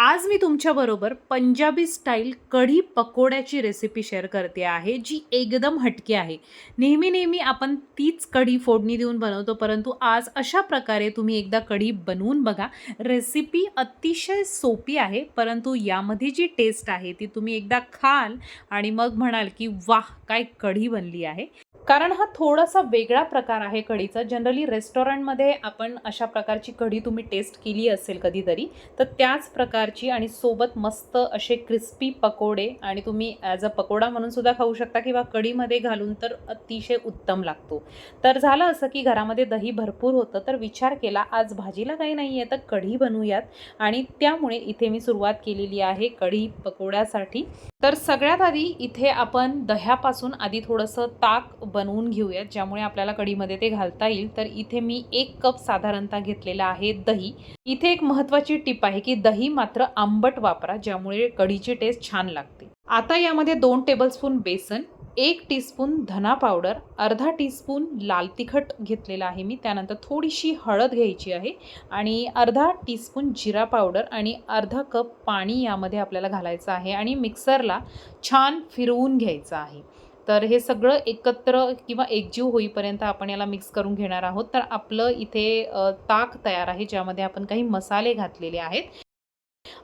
आज मी तुमच्याबरोबर पंजाबी स्टाईल कढी पकोड्याची रेसिपी शेअर करते आहे जी एकदम हटके आहे. नेहमी नेहमी आपण तीच कढी फोडणी देऊन बनवतो परंतु आज अशा प्रकारे तुम्ही एकदा कढी बनवून बघा. रेसिपी अतिशय सोपी आहे परंतु यामध्ये जी टेस्ट आहे ती तुम्ही एकदा खाल आणि मग म्हणाल की वाह काय कढी बनली आहे. कारण हा थोडासा वेगळा प्रकार आहे कढीचा. जनरली रेस्टॉरंटमध्ये आपण अशा प्रकारची कढी तुम्ही टेस्ट केली असेल कधीतरी तर त्याच प्रकारची आणि सोबत मस्त असे क्रिस्पी पकोडे आणि तुम्ही ॲज अ पकोडा म्हणून सुद्धा खाऊ शकता किंवा कढीमध्ये घालून तर अतिशय उत्तम लागतो. तर झालं असं की घरामध्ये दही भरपूर होतं तर विचार केला आज भाजीला काही नाही आहे तर कढी बनवूयात. आणि त्यामुळे इथे मी सुरुवात केलेली आहे कढी पकोड्यासाठी. तर सगळ्यात आधी इथे आपण दह्यापासून आधी थोडंसं ताक बनवून घेऊयात ज्यामुळे आपल्याला कढीमध्ये ते घालता येईल. तर इथे मी एक कप साधारणतः घेतलेला आहे दही. इथे एक महत्त्वाची टिप आहे की दही मात्र आंबट वापरा ज्यामुळे कढीची टेस्ट छान लागते. आता यामध्ये दोन टेबलस्पून बेसन एक टीस्पून धना पावडर अर्धा टीस्पून लाल तिखट घेतलेला आहे मी. त्यानंतर थोडीशी हळद घ्यायची आहे आणि अर्धा टीस्पून जिरा पावडर आणि अर्धा कप पाणी यामध्ये आपल्याला घालायचं आहे आणि मिक्सरला छान फिरवून घ्यायचं आहे. तर हे सगळं एकत्र किंवा एकजीव होईपर्यंत आपण याला मिक्स करून घेणार आहोत. तर आपलं इथे ताक तयार आहे ज्यामध्ये आपण काही मसाले घातलेले आहेत.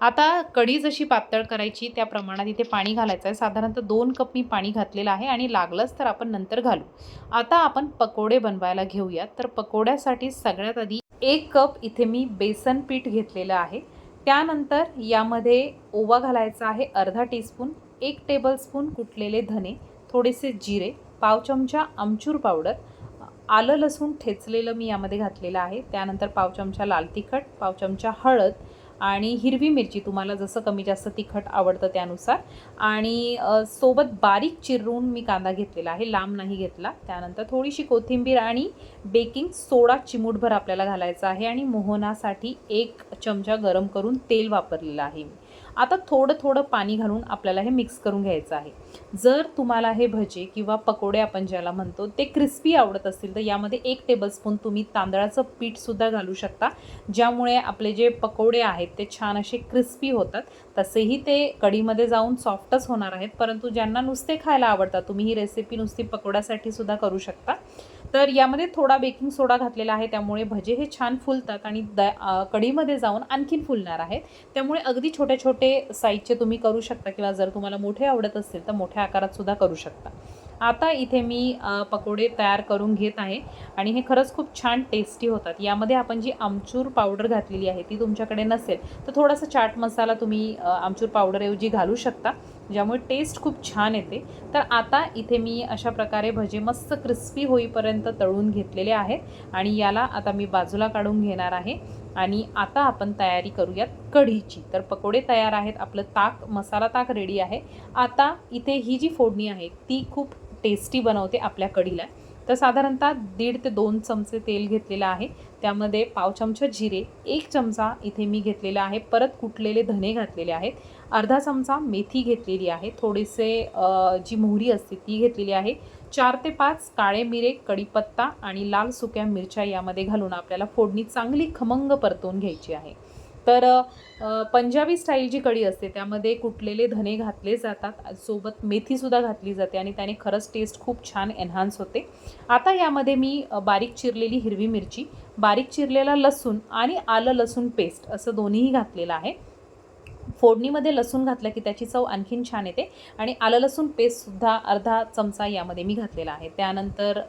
आता कढी जशी पातळ करायची त्या प्रमाणात इथे पाणी घालायचं आहे. साधारणतः दोन कप मी पाणी घातलेलं आहे आणि लागलंच तर आपण नंतर घालू. आता आपण पकोडे बनवायला घेऊयात. तर पकोड्यासाठी सगळ्यात आधी एक कप इथे मी बेसन पीठ घेतलेलं आहे. त्यानंतर यामध्ये ओवा घालायचा आहे अर्धा टीस्पून एक टेबलस्पून कुटलेले धने थोडेसे जिरे पाव चमचा आमचूर पावडर आलं लसूण ठेचलेलं मी यामध्ये घातलेलं आहे. त्यानंतर पाव चमचा लाल तिखट पाव चमचा हळद आणि हिरवी मिरची तुम्हाला जसं कमी जास्त तिखट आवडतं त्यानुसार. आणि सोबत बारीक चिरून मी कांदा घेतलेला आहे लांब नाही घेतला. त्यानंतर थोडीशी कोथिंबीर आणि बेकिंग सोडा चिमूटभर आपल्याला घालायचा आहे आणि मोहनासाठी एक चमचा गरम करून तेल वापरलेलं आहे मी. आता थोडं थोडं पाणी घालून आपल्याला हे मिक्स करून घ्यायचं आहे. जर तुम्हाला हे भजे किंवा पकोडे आपण ज्याला म्हणतो ते क्रिस्पी आवडत असतील तर यामध्ये एक टेबलस्पून तुम्ही तांदळाचं पीठसुद्धा घालू शकता. ज्यामुळे आपले जे पकोडे आहेत ते छान असे क्रिस्पी होतात. तसेही ते कढीमध्ये जाऊन सॉफ्टच होणार आहेत परंतु ज्यांना नुसते खायला आवडतात तुम्ही ही रेसिपी नुसती पकोड्यासाठी सुद्धा करू शकता. तर यामध्ये थोडा बेकिंग सोडा घातलेला आहे त्यामुळे भजे हे छान फुलतात आणि द कढीमध्ये जाऊन आणखीन फुलणार आहेत. त्यामुळे अगदी छोटे छोटे साईजचे तुम्ही करू शकता किंवा जर तुम्हाला मोठे आवडत असतील तर मोठ्या आकारातसुद्धा करू शकता. आता इथे मी पकोडे तयार करून घेत आहे आणि हे खरंच खूप छान टेस्टी होतात. यामध्ये आपण जी आमचूर पावडर घातलेली आहे ती तुमच्याकडे नसेल तर थोडासा चाट मसाला तुम्ही आमचूर पावडरऐवजी घालू शकता. ज्यामुळे टेस्ट खूप छान येते. तर आता इथे मी अशा प्रकारे भजे मस्त क्रिस्पी होईपर्यंत तळून घेतलेले आहेत आणि याला आता मी बाजूला काढून घेणार आहे. आणि आता आपण तयारी करूयात कढीची. तर पकोडे तयार आहेत. आपलं ताक मसाला ताक रेडी आहे. आता इथे ही जी फोडणी आहे ती खूप टेस्टी बनवते आपल्या कढीला. तर साधारणतः दीड ते दोन चमचे तेल घेतलेलं आहे. त्यामध्ये पाव चमचा जिरे एक चमचा इथे मी घेतलेला आहे. परत कुटलेले धने घातलेले आहेत. अर्धा चमचा मेथी घेतलेली आहे. थोडेसे जी मोहरी असते ती घेतलेली आहे. चार ते पाच काळे मिरे कढीपत्ता आणि लाल सुक्या मिरच्या यामध्ये घालून आपल्याला फोडणी चांगली खमंग परतवून घ्यायची आहे. तर पंजाबी स्टाईल जी कढी असते त्यामध्ये कुटलेले धने घातले जातात. सोबत मेथीसुद्धा घातली जाते आणि त्याने खरंच टेस्ट खूप छान एन्हान्स होते. आता यामध्ये मी बारीक चिरलेली हिरवी मिरची बारीक चिरलेला लसूण आणि आलं लसूण पेस्ट असं दोन्हीही घातलेलं आहे. फोडणीमध्ये लसूण घातलं की त्याची चव आणखीन छान येते. आणि आलं लसूण पेस्टसुद्धा अर्धा चमचा यामध्ये मी घातलेला आहे. त्यानंतर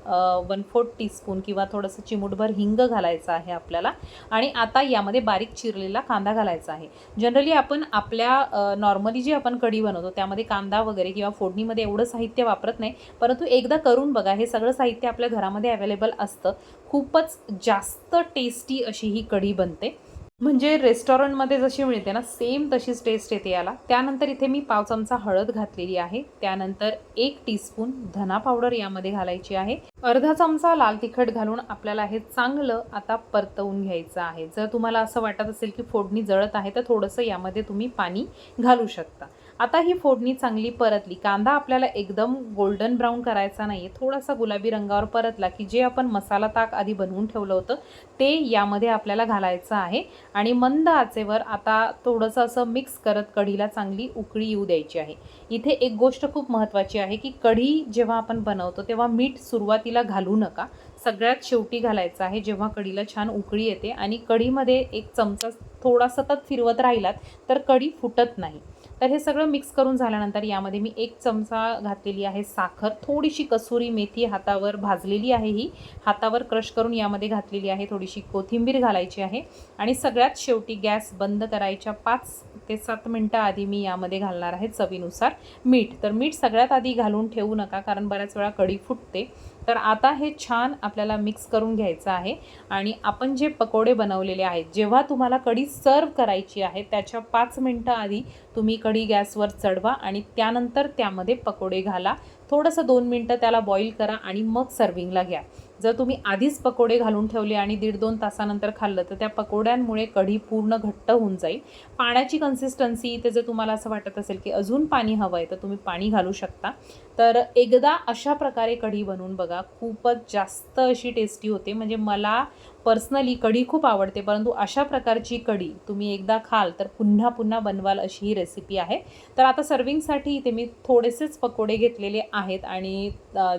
वन फोर्थ टीस्पून किंवा थोडंसं चिमूटभर हिंग घालायचं आहे आपल्याला. आणि आता यामध्ये बारीक चिरलेला कांदा घालायचा आहे. जनरली आपण आपल्या नॉर्मली जी आपण कढी बनवतो त्यामध्ये कांदा वगैरे किंवा फोडणीमध्ये एवढं साहित्य वापरत नाही. परंतु एकदा करून बघा हे सगळं साहित्य आपल्या घरामध्ये अवेलेबल असतं. खूपच जास्त टेस्टी अशी ही कढी बनते. म्हणजे रेस्टॉरंटमध्ये जशी मिळते ना सेम तशीच टेस्ट येते याला. त्यानंतर इथे मी पाव चमचा हळद घातलेली आहे. त्यानंतर एक टीस्पून धना पावडर यामध्ये घालायची आहे. अर्धा चमचा लाल तिखट घालून आपल्याला हे चांगलं आता परतवून घ्यायचं आहे. जर तुम्हाला असं वाटत असेल की फोडणी जळत आहे तर थोडंसं यामध्ये तुम्ही पाणी घालू शकता. आता ही फोडणी चांगली परतली. कांदा आपल्याला एकदम गोल्डन ब्राऊन करायचा नाही आहे थोडासा गुलाबी रंगावर परतला की जे आपण मसाला ताक आधी बनवून ठेवलं होतं ते यामध्ये आपल्याला घालायचं आहे. आणि मंद आचेवर आता थोडंसं असं मिक्स करत कढीला चांगली उकळी येऊ द्यायची आहे. इथे एक गोष्ट खूप महत्त्वाची आहे की कढी जेव्हा आपण बनवतो तेव्हा मीठ सुरुवातीला घालू नका. सगळ्यात शेवटी घालायचं आहे जेव्हा कढीला छान उकळी येते आणि कढीमध्ये एक चमचा थोडा सतत फिरवत राहिलात तर कढी फुटत नाही. तर हे सगळं मिक्स करून झाल्यानंतर यामध्ये मी एक चमचा घातलेली आहे साखर. थोडीशी कसुरी मेथी हातावर भाजलेली आहे ही. हातावर क्रश करून यामध्ये घातलेली आहे थोडीशी कोथिंबीर घालायची आहे. आणि सगळ्यात शेवटी गॅस बंद करायच्या पाच ते सात मिनटं आधी मी यामध्ये घालणार आहे चवीनुसार मीठ. तर मीठ सगळ्यात आधी घालून ठेवू नका कारण बऱ्याच वेळा कढी फुटते. तर आता हे छान आपल्याला मिक्स करून घ्यायचं आहे आणि आपण जे पकोडे बनवलेले आहेत जेव्हा तुम्हाला कढी सर्व करायची आहे त्याच्या पाच मिनटं आधी तुम्ही कढी गॅसवर चढवा आणि त्यानंतर त्यामध्ये पकोडे घाला. थोडंसं दोन मिनटं त्याला बॉईल करा आणि मग सर्विंगला घ्या. जर तुम्ही आधीच पकोडे घालून ठेवले आणि दीड दोन तासानंतर खाल्लं तर त्या पकोड्यांमुळे कढी पूर्ण घट्ट होऊन जाईल. पाण्याची कन्सिस्टन्सी इथे जर तुम्हाला असं वाटत असेल की अजून पाणी हवं आहे तर तुम्ही पाणी घालू शकता. तर एकदा अशा प्रकारे कढी बनवून बघा खूपच जास्त अशी टेस्टी होते. म्हणजे मला पर्सनली कढी खूप आवडते परंतु अशा प्रकारची कढी तुम्ही एकदा खाल तर पुन्हा पुन्हा बनवाल अशी ही रेसिपी आहे. तर आता सर्विंगसाठी इथे मी थोडेसेच पकोडे घेतलेले आहेत आणि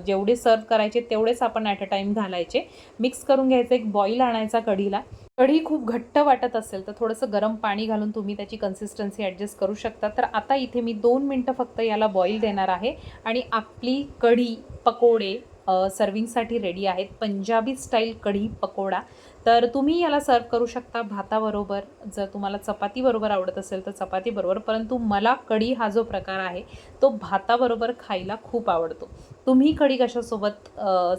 जेवढे सर्व करायचे तेवढेच आपण ॲट अ टाईम घालायचे. मिक्स करून घ्यायचं एक बॉईल आणायचा कढीला. कढी खूप घट्ट वाटत असेल तर थोडंसं गरम पाणी घालून तुम्ही त्याची कन्सिस्टन्सी ॲडजस्ट करू शकता. तर आता इथे मी दोन मिनटं फक्त याला बॉईल देणार आहे आणि आपली कढी पकोडे सर्विंगसाठी रेडी आहेत. पंजाबी स्टाईल कढी पकोडा. तर तुम्ही याला सर्व करू शकता भाताबरोबर. जर तुम्हाला चपातीबरोबर आवडत असेल तर चपातीबरोबर परंतु मला कढी हा जो प्रकार आहे तो भाताबरोबर खायला खूप आवडतो. तुम्ही कढी कशासोबत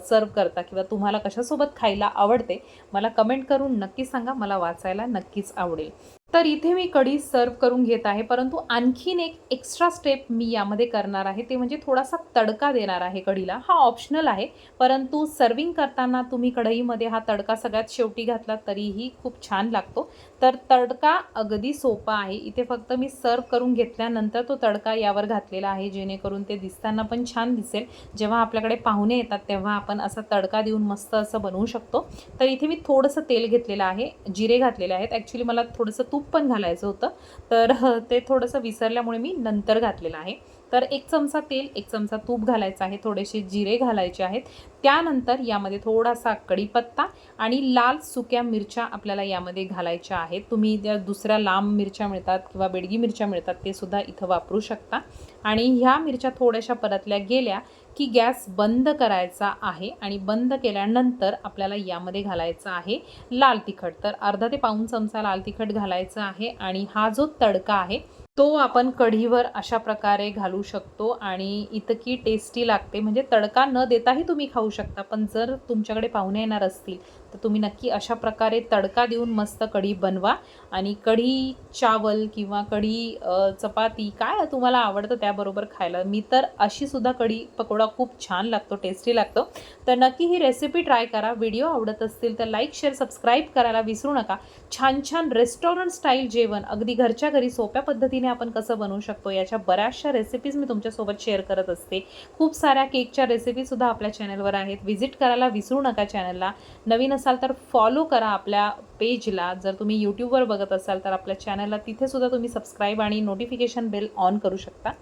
सर्व करता किंवा तुम्हाला कशासोबत खायला आवडते मला कमेंट करून नक्की सांगा. मला वाचायला नक्कीच आवडेल. तर इथे मी कढी सर्व करून घेत आहे परंतु आणखीन एक एक्स्ट्रा स्टेप मी यामध्ये करणार आहे. ते म्हणजे थोडासा तडका देणार आहे कढीला. हा ऑप्शनल आहे परंतु सर्विंग करताना तुम्ही कढईमध्ये हा तडका सगळ्यात शेवटी घातला तरीही खूप छान लागतो. तर तडका अगदी सोपा आहे. इथे फक्त मी सर्व करून घेतल्यानंतर तो तडका यावर घातलेला आहे जेणेकरून ते दिसताना पण छान दिसेल. जेव्हा आपल्याकडे पाहुणे येतात तेव्हा आपण असा तडका देऊन मस्त असं बनवू शकतो. तर इथे मी थोडंसं तेल घेतलेलं आहे जिरे घातलेले आहेत. ॲक्च्युली मला थोडंसं तूप पण घालायचं होतं. तर ते थोडंसं विसरल्यामुळे मी नंतर घातलेलं आहे. तर एक चमचा तेल एक चमचा तूप घालायचं आहे थोडेसे जिरे घालायचे आहेत. त्यानंतर यामध्ये थोडासा कढीपत्ता आणि लाल सुक्या मिरच्या आपल्याला यामध्ये घालायच्या आहेत. तुम्ही त्या दुसऱ्या लांब मिरच्या मिळतात किंवा बेडगी मिरच्या मिळतात ते सुद्धा इथं वापरू शकता. आणि ह्या मिरच्या थोड्याशा परतल्या गेल्या की गॅस बंद करायचा आहे आणि बंद केल्यानंतर आपल्याला यामध्ये घालायचं आहे लाल तिखट. तर अर्धा ते पाऊण चमचा लाल तिखट घालायचं आहे आणि हा जो तडका आहे तो आपण कढीवर अशा प्रकारे घालू शकतो आणि इतकी टेस्टी लागते. म्हणजे तडका न देताही तुम्ही खाऊ शकता पण जर तुमच्याकडे पाहुणे येणार असतील तर तुम्ही नक्की अशा प्रकारे तडका देऊन मस्त कढी बनवा. आणि कढी चावल किंवा कढी चपाती काय तुम्हाला आवडतं त्याबरोबर खायला. मी तर अशीसुद्धा कढी पकोडा खूप छान लागतो टेस्टी लागतो. तर नक्की ही रेसिपी ट्राय करा. व्हिडिओ आवडत असतील तर लाईक शेअर सबस्क्राईब करायला विसरू नका. छान छान रेस्टॉरंट स्टाईल जेवण अगदी घरच्या घरी सोप्या पद्धतीने आपण कसं बनवू शकतो याच्या बऱ्याचशा रेसिपीज मी तुमच्यासोबत शेअर करत असते. खूप साऱ्या केकच्या रेसिपीसुद्धा आपल्या चॅनलवर आहेत. व्हिजिट करायला विसरू नका चॅनलला नवीन असाल तर फॉलो करा आपल्या पेजला जर तुम्ही यूट्यूबवर बघत असाल तर आपल्या चॅनलला तिथेसुद्धा तुम्ही सबस्क्राईब आणि नोटिफिकेशन बेल ऑन करू शकता.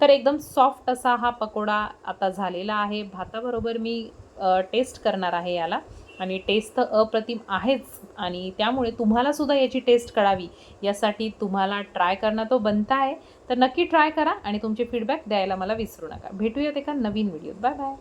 तर एकदम सॉफ्ट असा हा पकोडा आता झालेला आहे. भाताबरोबर मी टेस्ट करणार आहे याला. आणि टेस्ट तर अप्रतिम आहेच. आणि त्यामुळे तुम्हालासुद्धा याची टेस्ट कळावी. यासाठी तुम्हाला ट्राय करणं तो बनता आहे. तर नक्की ट्राय करा आणि तुमचे फीडबॅक द्यायला मला विसरू नका. भेटूयात एका नवीन व्हिडिओत बाय बाय